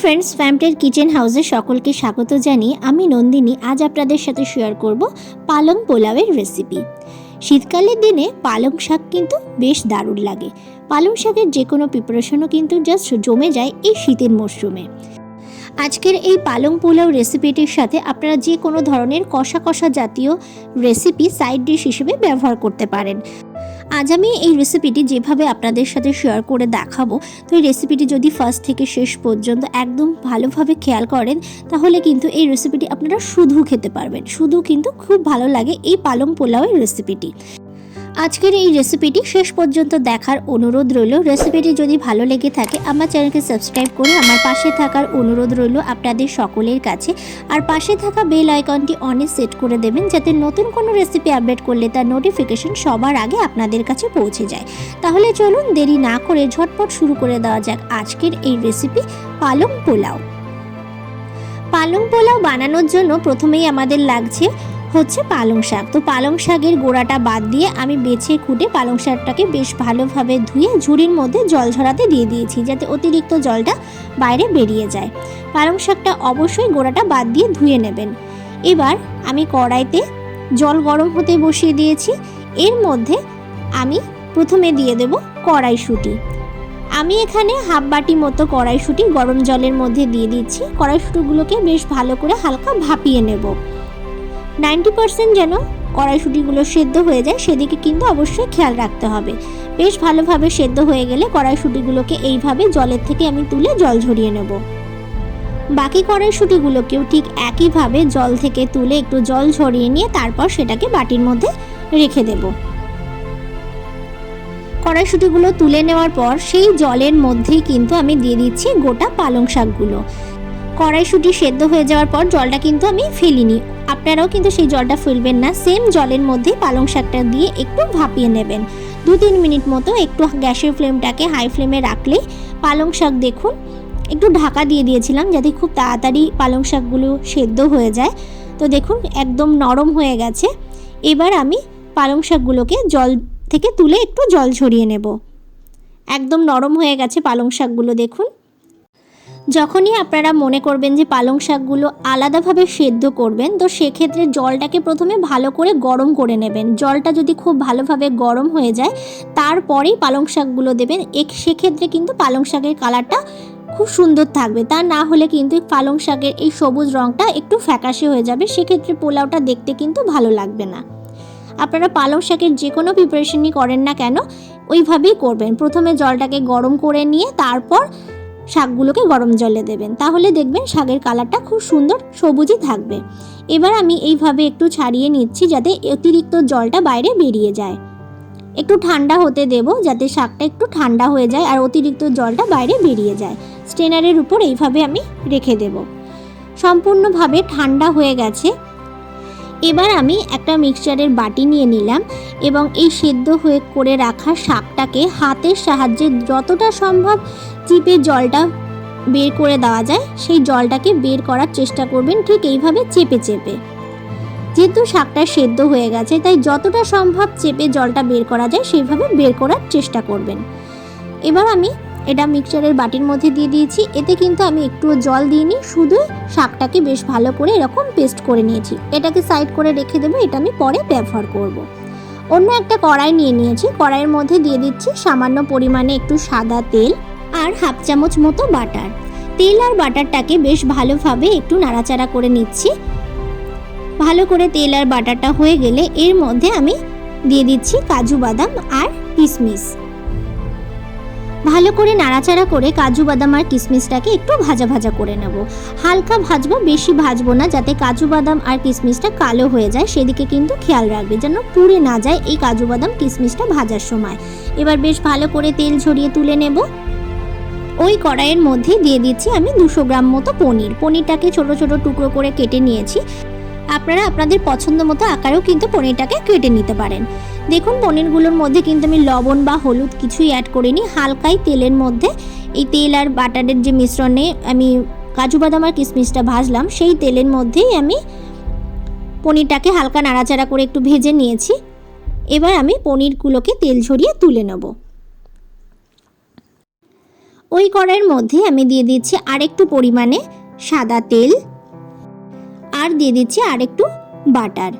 Friends, ফ্যামটের kitchen হাউসে সকলকে স্বাগত জানিয়ে আমি নন্দিনী। আজ আপনাদের সাথে শেয়ার করব পালং পোলাওয়ের রেসিপি শীতকালের দিনে পালং শাক কিন্তু বেশ দারুণ লাগে। পালং শাকের যে কোনো প্রিপারেশনও কিন্তু জাস্ট জমে যায় এই শীতের মরশুমে। আজকের এই পালং পোলাও রেসিপিটির সাথে আপনারা যে কোনো ধরনের কষা কষা জাতীয় রেসিপি সাইড ডিশ হিসেবে ব্যবহার করতে পারেন। আজ আমি এই রেসিপিটি যেভাবে আপনাদের সাথে শেয়ার করে দেখাবো, তো এই রেসিপিটি যদি ফার্স্ট থেকে শেষ পর্যন্ত একদম ভালোভাবে খেয়াল করেন, তাহলে কিন্তু এই রেসিপিটি আপনারা শুধু খেতে পারবেন। শুধু কিন্তু খুব ভালো লাগে এই পালং পোলাওয়ের রেসিপিটি আজকের এই রেসিপিটি শেষ পর্যন্ত দেখার অনুরোধ রইল। রেসিপিটি যদি ভালো লেগে থাকে, আমার চ্যানেলকে সাবস্ক্রাইব করে আমার পাশে থাকার অনুরোধ রইল আপনাদের সকলের কাছে। আর পাশে থাকা বেল আইকনটি অনে সেট করে দেবেন, যাতে নতুন কোনো রেসিপি আপডেট করলে তার নোটিফিকেশন সবার আগে আপনাদের কাছে পৌঁছে যায়। তাহলে চলুন দেরি না করে ঝটপট শুরু করে দেওয়া যাক আজকের এই রেসিপি পালং পোলাও। পালং পোলাও বানানোর জন্য প্রথমেই আমাদের লাগছে হচ্ছে পালং শাক। তো পালং শাকের গোড়াটা বাদ দিয়ে আমি বেছে খুঁটে পালং শাকটাকে বেশ ভালোভাবে ধুয়ে ঝুড়ির মধ্যে জল ঝরাতে দিয়ে দিয়েছি, যাতে অতিরিক্ত জলটা বাইরে বেরিয়ে যায়। পালং শাকটা অবশ্যই গোড়াটা বাদ দিয়ে ধুয়ে নেবেন। এবার আমি কড়াইতে জল গরম হতে বসিয়ে দিয়েছি। এর মধ্যে আমি প্রথমে দিয়ে দেব কড়াইশুঁটি। আমি এখানে হাফ বাটি মতো কড়াইশুঁটি গরম জলের মধ্যে দিয়ে দিচ্ছি। কড়াইশুঁটিগুলোকে বেশ ভালো করে হালকা ভাপিয়ে নেব। নাইনটি পার্সেন্ট যেন কড়াইশুঁটিগুলো সেদ্ধ হয়ে যায়, সেদিকে কিন্তু অবশ্যই খেয়াল রাখতে হবে। বেশ ভালোভাবে সেদ্ধ হয়ে গেলে কড়াইশুঁটিগুলোকে এইভাবে জলের থেকে আমি তুলে জল ঝরিয়ে নেব। বাকি কড়াইশুঁটিগুলোকেও ঠিক একইভাবে জল থেকে তুলে একটু জল ঝরিয়ে নিয়ে তারপর সেটাকে বাটির মধ্যে রেখে দেব। কড়াইশুঁটিগুলো তুলে নেওয়ার পর সেই জলের মধ্যেই কিন্তু আমি দিয়ে দিচ্ছি গোটা পালং শাকগুলো। কড়াইশুঁটি সেদ্ধ হয়ে যাওয়ার পর জলটা কিন্তু আমি ফেলিনি আপনারাও কিন্তু সেই জলটা ফেলবেন না। সেম জলের মধ্যে পালং শাকটা দিয়ে একটু ভাপিয়ে নেবেন। দু তিন মিনিট মতো একটু গ্যাসের ফ্লেমটাকে হাই ফ্লেমে রাখলে পালং শাক দেখুন, একটু ঢাকা দিয়ে দিয়েছিলাম যাতে খুব তাড়াতাড়ি পালং শাকগুলো সেদ্ধ হয়ে যায়। তো দেখুন, একদম নরম হয়ে গেছে। এবার আমি পালং শাকগুলোকে জল থেকে তুলে একটু জল ঝরিয়ে নেব। একদম নরম হয়ে গেছে পালং শাকগুলো দেখুন। যখনই আপনারা মনে করবেন যে পালং শাকগুলো আলাদাভাবে সেদ্ধ করবেন, তো সেক্ষেত্রে জলটাকে প্রথমে ভালো করে গরম করে নেবেন। জলটা যদি খুব ভালোভাবে গরম হয়ে যায়, তারপরেই পালং শাকগুলো দেবেন। এক সেক্ষেত্রে কিন্তু পালং শাকের কালারটা খুব সুন্দর থাকবে। তা না হলে কিন্তু পালং শাকের এই সবুজ রঙটা একটু ফ্যাকাশে হয়ে যাবে। সেক্ষেত্রে পোলাওটা দেখতে কিন্তু ভালো লাগবে না। আপনারা পালং শাকের যে কোনো প্রিপারেশনই করেন না কেন, ওইভাবেই করবেন। প্রথমে জলটাকে গরম করে নিয়ে, তারপর শাকগুলোকে গরম জলে দেবেন। তাহলে দেখবেন শাকের কালারটা খুব সুন্দর সবুজই থাকবে। এবার আমি এইভাবে একটু ছাড়িয়ে নিচ্ছি যাতে অতিরিক্ত জলটা বাইরে বেরিয়ে যায়। একটু ঠান্ডা হতে দেব যাতে শাকটা একটু ঠান্ডা হয়ে যায় আর অতিরিক্ত জলটা বাইরে বেরিয়ে যায়। স্টেনারের উপর এইভাবে আমি রেখে দেব। সম্পূর্ণভাবে ঠান্ডা হয়ে গেছে। এবার আমি একটা মিক্সচারের বাটি নিয়ে নিলাম এবং এই সেদ্ধ হয়ে করে রাখা শাকটাকে হাতের সাহায্যে যতটা সম্ভব চিপে জলটা বের করে দেওয়া যায়, সেই জলটাকে বের করার চেষ্টা করবেন ঠিক এইভাবে চেপে চেপে। যেহেতু শাকটা সেদ্ধ হয়ে গেছে, তাই যতটা সম্ভব চেপে জলটা বের করা যায়, সেইভাবে বের করার চেষ্টা করবেন। এবার আমি এটা মিক্সচারের বাটির মধ্যে দিয়ে দিয়েছি। এতে কিন্তু আমি একটু জল দিইনি, শুধু শাকটাকে বেশ ভালো করে এরকম পেস্ট করে নিয়েছি। এটাকে সাইড করে রেখে দেবো, এটা আমি পরে ব্যবহার করব। অন্য একটা কড়াই নিয়ে নিয়েছি। কড়াইয়ের মধ্যে দিয়ে দিচ্ছি সামান্য পরিমাণে একটু সাদা তেল আর হাফ চামচ মতো বাটার। তেল আর বাটারটাকে বেশ ভালোভাবে একটু নাড়াচাড়া করে নিচ্ছি। ভালো করে তেল আর বাটারটা হয়ে গেলে এর মধ্যে আমি দিয়ে দিচ্ছি কাজু বাদাম আর কিশমিশ ভালো করে নাড়াচাড়া করে কাজু, বাদাম আর কিশমিশটাকে একটু ভাজা ভাজা করে নেব। হালকা ভাজবো, বেশি ভাজবো না, যাতে কাজু, বাদাম আর কিশমিশটা কালো হয়ে যায়। সেদিকে কিন্তু খেয়াল রাখবে যেন পুড়ে না যায় এই কাজু, বাদাম কিশমিশটা ভাজার সময়। এবার বেশ ভালো করে তেল ঝরিয়ে তুলে নেব। ওই কড়াইয়ের মধ্যে দিয়ে দিচ্ছি আমি দুশো গ্রাম মতো পনির। পনিরটাকে ছোট ছোট টুকরো করে কেটে নিয়েছি। আপনারা আপনাদের পছন্দ মতো আকারেও কিন্তু পনিরটাকে কেটে নিতে পারেন। দেখুন, পনিরগুলোর মধ্যে কিন্তু আমি লবণ বা হলুদ কিছুই অ্যাড করিনি। হালকাই তেলের মধ্যে এই তেল আর বাটারের যে মিশ্রণে আমি কাজু বাদাম আর কিশমিশটা ভাজলাম, সেই তেলের মধ্যেই আমি পনিরটাকে হালকা নাড়াচাড়া করে একটু ভেজে নিয়েছি। এবার আমি পনিরগুলোকে তেল ঝরিয়ে তুলে নেব। ওই কড়াইয়ের মধ্যে আমি দিয়ে দিচ্ছি আরেকটু পরিমাণে সাদা তেল আর দিয়ে দিচ্ছি আরেকটু বাটার।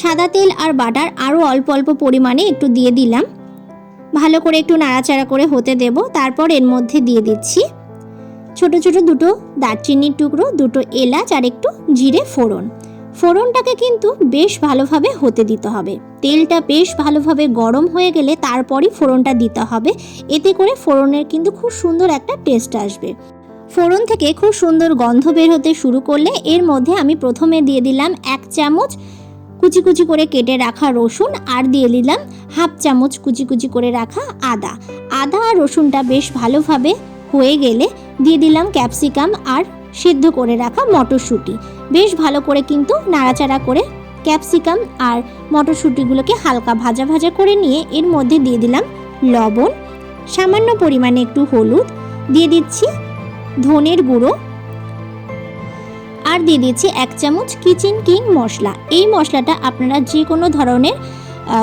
সাদা তেল আর বাটার আরও অল্প অল্প পরিমাণে একটু দিয়ে দিলাম। ভালো করে একটু নাড়াচাড়া করে হতে দেব, তারপর এর মধ্যে দিয়ে দিচ্ছি ছোট ছোট দুটো দারচিনির টুকরো, দুটো এলাচ আর একটু জিরে ফোড়ন। ফোড়নটাকে কিন্তু বেশ ভালোভাবে হতে দিতে হবে। তেলটা বেশ ভালোভাবে গরম হয়ে গেলে তারপরই ফোড়নটা দিতে হবে। এতে করে ফোড়নের কিন্তু খুব সুন্দর একটা টেস্ট আসবে। ফোড়ন থেকে খুব সুন্দর গন্ধ বের হতে শুরু করলে এর মধ্যে আমি প্রথমে দিয়ে দিলাম এক চামচ কুচি কুচি করে কেটে রাখা রসুন আর দিয়ে দিলাম হাফ চামচ কুচি কুচি করে রাখা আদা। আদা আর রসুনটা বেশ ভালোভাবে হয়ে গেলে দিয়ে দিলাম ক্যাপসিকাম আর সিদ্ধ করে রাখা মটরশুঁটি। বেশ ভালো করে কিন্তু নাড়াচাড়া করে ক্যাপসিকাম আর মটরশুঁটিগুলোকে হালকা ভাজা ভাজা করে নিয়ে এর মধ্যে দিয়ে দিলাম লবণ, সামান্য পরিমাণে একটু হলুদ, দিয়ে দিচ্ছি ধনের গুঁড়ো আর দিয়ে দিচ্ছি এক চামচ কিচেন কিং মশলা। এই মশলাটা আপনারা যে কোনো ধরনের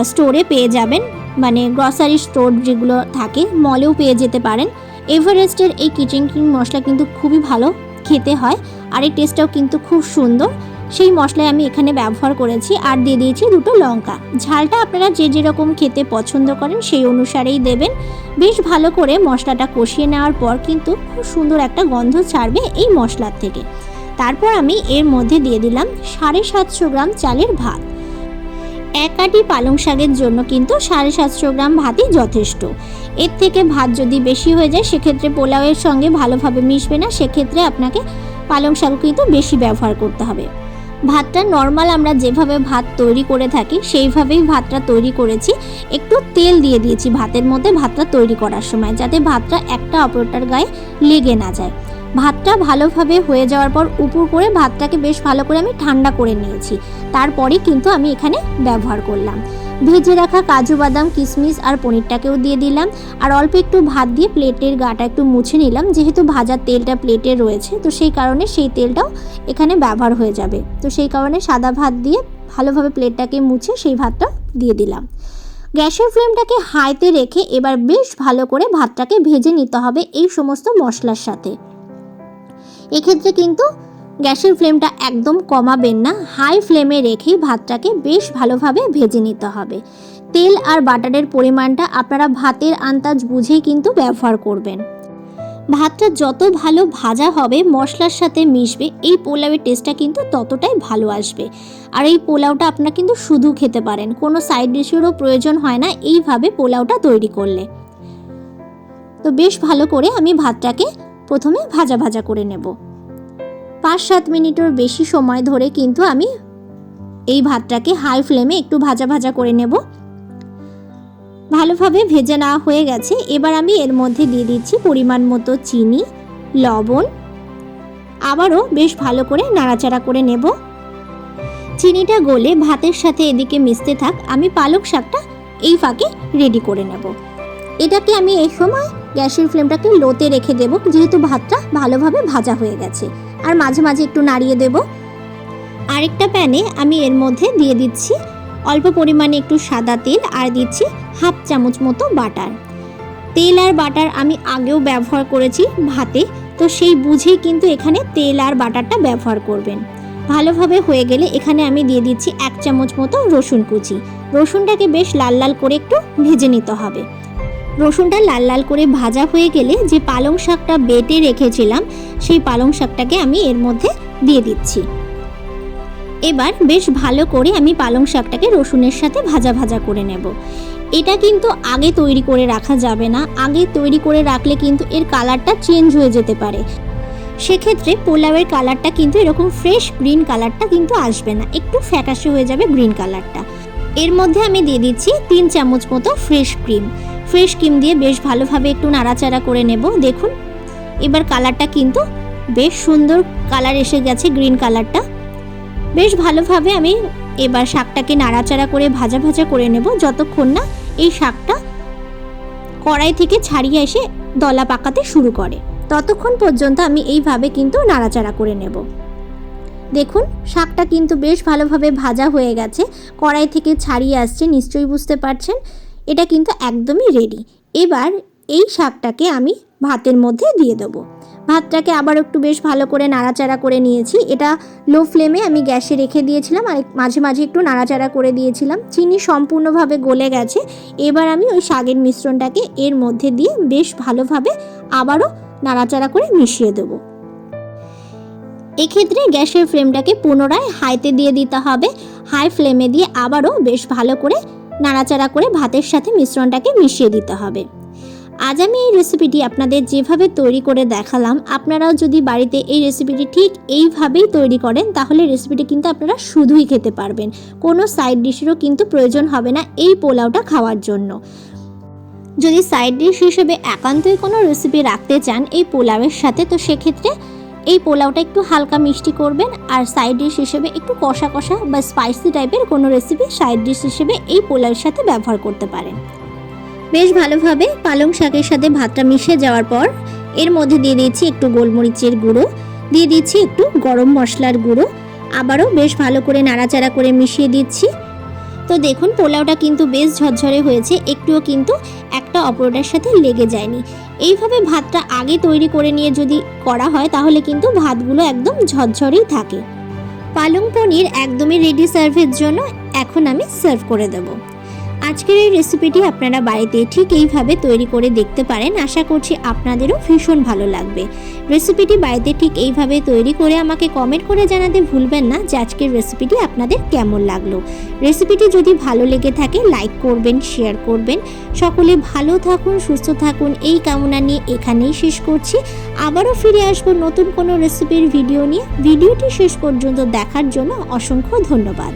স্টোরে পেয়ে যাবেন। মানে গ্রসারি স্টোর যেগুলো থাকে মলেও পেয়ে যেতে পারেন। এভারেস্টের এই কিচেন কিং মশলা কিন্তু খুবই ভালো খেতে হয় আর এই টেস্টটাও কিন্তু খুব সুন্দর। সেই মশলাই আমি এখানে ব্যবহার করেছি আর দিয়ে দিয়েছি দুটো লঙ্কা। ঝালটা আপনারা যে যেরকম খেতে পছন্দ করেন সেই অনুসারেই দেবেন। বেশ ভালো করে মশলাটা কষিয়ে নেওয়ার পর কিন্তু খুব সুন্দর একটা গন্ধ ছাড়বে এই মশলার থেকে। তারপর আমি এর মধ্যে দিয়ে দিলাম সাড়ে সাতশো গ্রাম চালের ভাত। এক আটি পালং শাকের জন্য কিন্তু সাড়ে সাতশো গ্রাম ভাতই যথেষ্ট। এর থেকে ভাত যদি বেশি হয়ে যায়, সেক্ষেত্রে পোলাওয়ের সঙ্গে ভালোভাবে মিশবে না, সেক্ষেত্রে আপনাকে পালং শাক কিন্তু বেশি ব্যবহার করতে হবে। ভাতটা নর্মাল আমরা যেভাবে ভাত তৈরি করে থাকি, সেইভাবেই ভাতটা তৈরি করেছি। একটু তেল দিয়ে দিয়েছি ভাতের মধ্যে ভাতটা তৈরি করার সময়, যাতে ভাতটা একটা অপরটার গায়ে লেগে না যায়। ভাতটা ভালোভাবে হয়ে যাওয়ার পর উপর করে ভাতটাকে বেশ ভালো করে আমি ঠান্ডা করে নিয়েছি। তারপরে কিন্তু আমি এখানে ব্যবহার করলাম। ভেজে রাখা কাজু বাদাম, কিশমিশ আর পনিরটাকেও দিয়ে দিলাম। আর অল্প একটু ভাত দিয়ে প্লেটের গাটা একটু মুছে নিলাম, যেহেতু ভাজার তেলটা প্লেটে রয়েছে, তো সেই কারণে সেই তেলটাও এখানে ব্যবহার হয়ে যাবে। তো সেই কারণে সাদা ভাত দিয়ে ভালোভাবে প্লেটটাকে মুছে সেই ভাতটা দিয়ে দিলাম। গ্যাসের ফ্লেমটাকে হাইতে রেখে এবার বেশ ভালো করে ভাতটাকে ভেজে নিতে হবে এই সমস্ত মশলার সাথে। এক্ষেত্রে কিন্তু গ্যাসের ফ্লেমটা একদম কমাবেন না। হাই ফ্লেমে রেখেই ভাতটাকে বেশ ভালোভাবে ভেজে নিতে হবে। তেল আর বাটারের পরিমাণটা আপনারা ভাতের আন্দাজ বুঝেই কিন্তু ব্যবহার করবেন। ভাতটা যত ভালো ভাজা হবে, মশলার সাথে মিশবে, এই পোলাওয়ের টেস্টটা কিন্তু ততটাই ভালো আসবে। আর এই পোলাওটা আপনারা কিন্তু শুধু খেতে পারেন, কোনো সাইড ডিশেরও প্রয়োজন হয় না এইভাবে পোলাওটা তৈরি করলে। তো বেশ ভালো করে আমি ভাতটাকে প্রথমে ভাজা ভাজা করে নেব। পাঁচ সাত মিনিটের বেশি সময় ধরে কিন্তু আমি এই ভাতটাকে হাই ফ্লেমে একটু ভাজা ভাজা করে নেব। ভালোভাবে ভেজে নেওয়া হয়ে গেছে। এবার আমি এর মধ্যে দিয়ে দিচ্ছি পরিমাণ মতো চিনি, লবণ। আবারও বেশ ভালো করে নাড়াচাড়া করে নেব। চিনিটা গলে ভাতের সাথে এদিকে মিশতে থাক। আমি পালক শাকটা এই ফাঁকে রেডি করে নেব। এটাকে আমি এই সময় গ্যাসের ফ্লেমটাকে লোতে রেখে দেব, যেহেতু ভাতটা ভালোভাবে ভাজা হয়ে গেছে। আর মাঝে মাঝে একটু নাড়িয়ে দেব। আরেকটা প্যানে আমি এর মধ্যে দিয়ে দিচ্ছি অল্প পরিমাণে একটু সাদা তেল আর দিচ্ছি হাফ চামচ মতো বাটার। তেল আর বাটার আমি আগেও ব্যবহার করেছি ভাতে, তো সেই বুঝেই কিন্তু এখানে তেল আর বাটারটা ব্যবহার করবেন। ভালোভাবে হয়ে গেলে এখানে আমি দিয়ে দিচ্ছি এক চামচ মতো রসুন কুচি। রসুনটাকে বেশ লাল লাল করে একটু ভেজে নিতে হবে। রসুনটা লাল লাল করে ভাজা হয়ে গেলে যে পালং শাকটা বেটে রেখেছিলাম, সেই পালং শাকটাকে আমি এর মধ্যে দিয়ে দিচ্ছি। এবার বেশ ভালো করে আমি পালং শাকটাকে রসুনের সাথে ভাজা ভাজা করে নেব। এটা কিন্তু আগে তৈরি করে রাখা যাবে না। আগে তৈরি করে রাখলে কিন্তু এর কালারটা চেঞ্জ হয়ে যেতে পারে। সেক্ষেত্রে পোলাওয়ের কালারটা কিন্তু এরকম ফ্রেশ গ্রিন কালারটা কিন্তু আসবে না। একটু ফ্যাকাশে হয়ে যাবে গ্রিন কালারটা। এর মধ্যে আমি দিয়ে দিচ্ছি তিন চামচ মতো ফ্রেশ ক্রিম। ফ্রেশ ক্রিম দিয়ে বেশ ভালোভাবে একটু নাড়াচাড়া করে নেব, দেখুন। এবার কালারটা কিন্তু বেশ সুন্দর কালার এসে গেছে, গ্রিন কালারটা। বেশ ভালোভাবে আমি এবার শাকটাকে নাড়াচাড়া করে ভাজা ভাজা করে নেব, যতক্ষণ না এই শাকটা কড়াই থেকে ছাড়িয়ে এসে দলা পাকাতে শুরু করে। ততক্ষণ পর্যন্ত আমি এইভাবে কিন্তু নাড়াচাড়া করে নেব। দেখুন, শাকটা কিন্তু বেশ ভালোভাবে ভাজা হয়ে গেছে, কড়াই থেকে ছাড়িয়ে আসছে, নিশ্চয়ই বুঝতে পারছেন। এটা কিন্তু একদমই রেডি এবার এই শাকটাকে আমি ভাতের মধ্যে দিয়ে দেবো। ভাতটাকে আবার একটু বেশ ভালো করে নাড়াচাড়া করে নিয়েছি। এটা লো ফ্লেমে আমি গ্যাসে রেখে দিয়েছিলাম আর মাঝে মাঝে একটু নাড়াচাড়া করে দিয়েছিলাম। চিনি সম্পূর্ণভাবে গলে গেছে। এবার আমি ওই শাকের মিশ্রণটাকে এর মধ্যে দিয়ে বেশ ভালোভাবে আবারও নাড়াচাড়া করে মিশিয়ে দেবো। এক্ষেত্রে গ্যাসের ফ্লেমটাকে পুনরায় হাইতে দিয়ে দিতে হবে। হাই ফ্লেমে দিয়ে আবারও বেশ ভালো করে নাড়াচাড়া করে ভাতের সাথে মিশ্রণটাকে মিশিয়ে দিতে হবে। আজ আমি এই রেসিপিটি আপনাদের যেভাবে তৈরি করে দেখালাম, আপনারাও যদি বাড়িতে এই রেসিপিটি ঠিক এইভাবেই তৈরি করেন, তাহলে রেসিপিটি কিন্তু আপনারা শুধুই খেতে পারবেন। কোনো সাইড ডিশেরও কিন্তু প্রয়োজন হবে না এই পোলাওটা খাওয়ার জন্য। যদি সাইড ডিশ হিসেবে একান্তই কোনো রেসিপি রাখতে চান এই পোলাওয়ের সাথে, তো সেক্ষেত্রে এই পোলাওটা একটু হালকা মিষ্টি করবেন আর সাইড ডিশ হিসেবে একটু কষা কষা বা স্পাইসি টাইপের কোনো রেসিপি সাইড ডিশ হিসেবে এই পোলাওয়ের সাথে ব্যবহার করতে পারেন। বেশ ভালোভাবে পালং শাকের সাথে ভাতটা মিশে যাওয়ার পর এর মধ্যে দিয়ে দিচ্ছি একটু গোলমরিচের গুঁড়ো, দিয়ে দিচ্ছি একটু গরম মশলার গুঁড়ো, আবারও বেশ ভালো করে নাড়াচাড়া করে মিশিয়ে দিচ্ছি। তো দেখুন, পোলাওটা কিন্তু বেশ ঝরঝরে হয়েছে, একটুও কিন্তু একটা অপরটার সাথে লেগে যায়নি। এইভাবে ভাতটা আগে তৈরি করে নিয়ে যদি করা হয়, তাহলে কিন্তু ভাতগুলো একদম ঝরঝরেই থাকে। পালং পনির একদমই রেডি সার্ভের জন্য এখন আমি সার্ভ করে দেবো। আজকের এই রেসিপিটি আপনারা বাড়িতে ঠিক এইভাবে তৈরি করে দেখতে পারেন। আশা করছি আপনাদেরও ভীষণ ভালো লাগবে। রেসিপিটি বাড়িতে ঠিক এইভাবে তৈরি করে আমাকে কমেন্ট করে জানাতে ভুলবেন না যে আজকের রেসিপিটি আপনাদের কেমন লাগল। রেসিপিটি যদি ভালো লেগে থাকে লাইক করবেন শেয়ার করবেন। সকলে ভালো থাকুন, সুস্থ থাকুন, এই কামনা নিয়ে এখানেই শেষ করছি। আবারও ফিরে আসব নতুন কোনো রেসিপির ভিডিও নিয়ে। ভিডিওটি শেষ পর্যন্ত দেখার জন্য অসংখ্য ধন্যবাদ।